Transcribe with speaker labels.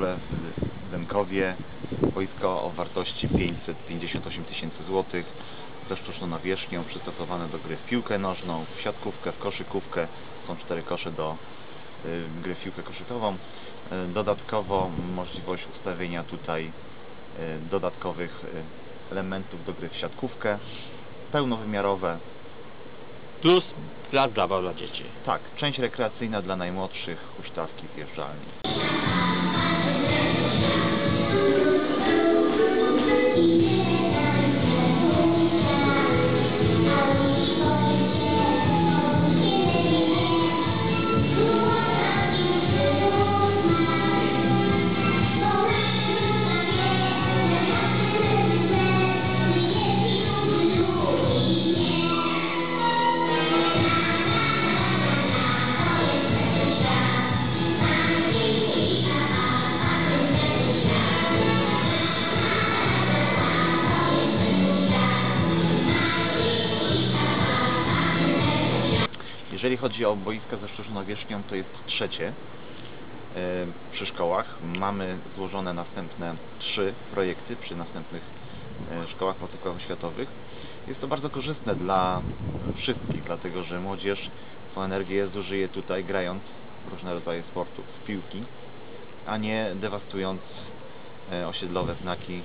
Speaker 1: w Lemkowie. Boisko o wartości 558 tysięcy złotych. Zaszczuszno nawierzchnią, przystosowane do gry w piłkę nożną, w siatkówkę, w koszykówkę. Są cztery kosze do y, gry w piłkę koszykową. Y, Dodatkowo możliwość ustawienia tutaj y, dodatkowych elementów do gry w siatkówkę. Pełnowymiarowe,
Speaker 2: Plus plac zabaw dla dzieci.
Speaker 1: tak, część rekreacyjna dla najmłodszych, huśtawki, wjeżdżalni. Jeżeli chodzi o boiska ze sztuczną nawierzchnią, to jest trzecie e, przy szkołach. Mamy złożone następne trzy projekty przy następnych e, szkołach potokowo-oświatowych. Jest to bardzo korzystne dla wszystkich, dlatego że młodzież swoją energię zużyje tutaj grając różne rodzaje sportów, piłki, a nie dewastując e, osiedlowe znaki